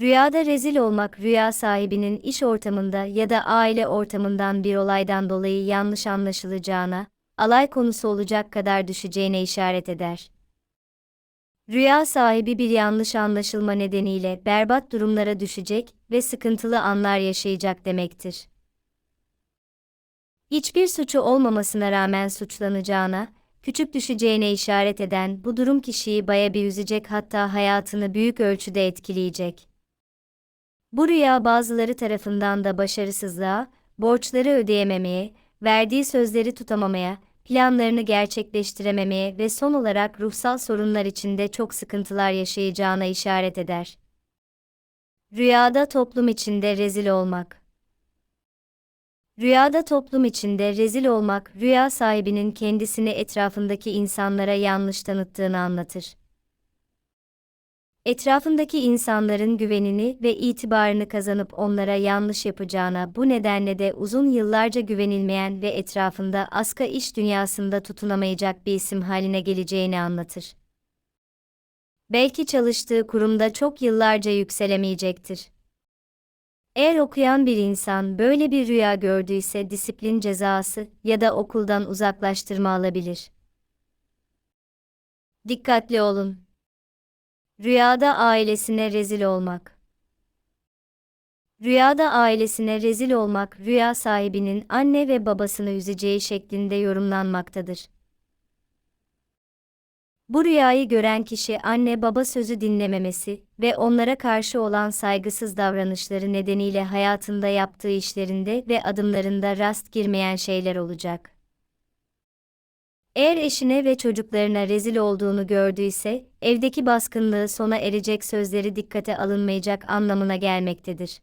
Rüyada rezil olmak rüya sahibinin iş ortamında ya da aile ortamından bir olaydan dolayı yanlış anlaşılacağına, alay konusu olacak kadar düşeceğine işaret eder. Rüya sahibi bir yanlış anlaşılma nedeniyle berbat durumlara düşecek ve sıkıntılı anlar yaşayacak demektir. Hiçbir suçu olmamasına rağmen suçlanacağına, küçük düşeceğine işaret eden bu durum kişiyi baya bir üzecek hatta hayatını büyük ölçüde etkileyecek. Bu rüya bazıları tarafından da başarısızlığa, borçları ödeyememeye, verdiği sözleri tutamamaya, planlarını gerçekleştirememeye ve son olarak ruhsal sorunlar içinde çok sıkıntılar yaşayacağına işaret eder. Rüyada toplum içinde rezil olmak. Rüyada toplum içinde rezil olmak, rüya sahibinin kendisini etrafındaki insanlara yanlış tanıttığını anlatır. Etrafındaki insanların güvenini ve itibarını kazanıp onlara yanlış yapacağına bu nedenle de uzun yıllarca güvenilmeyen ve etrafında aska iş dünyasında tutunamayacak bir isim haline geleceğini anlatır. Belki çalıştığı kurumda çok yıllarca yükselemeyecektir. Eğer okuyan bir insan böyle bir rüya gördüyse disiplin cezası ya da okuldan uzaklaştırma alabilir. Dikkatli olun. Rüyada ailesine rezil olmak. Rüyada ailesine rezil olmak rüya sahibinin anne ve babasını üzeceği şeklinde yorumlanmaktadır. Bu rüyayı gören kişi anne baba sözü dinlememesi ve onlara karşı olan saygısız davranışları nedeniyle hayatında yaptığı işlerinde ve adımlarında rast girmeyen şeyler olacak. Eğer eşine ve çocuklarına rezil olduğunu gördüyse, evdeki baskınlığı sona erecek sözleri dikkate alınmayacak anlamına gelmektedir.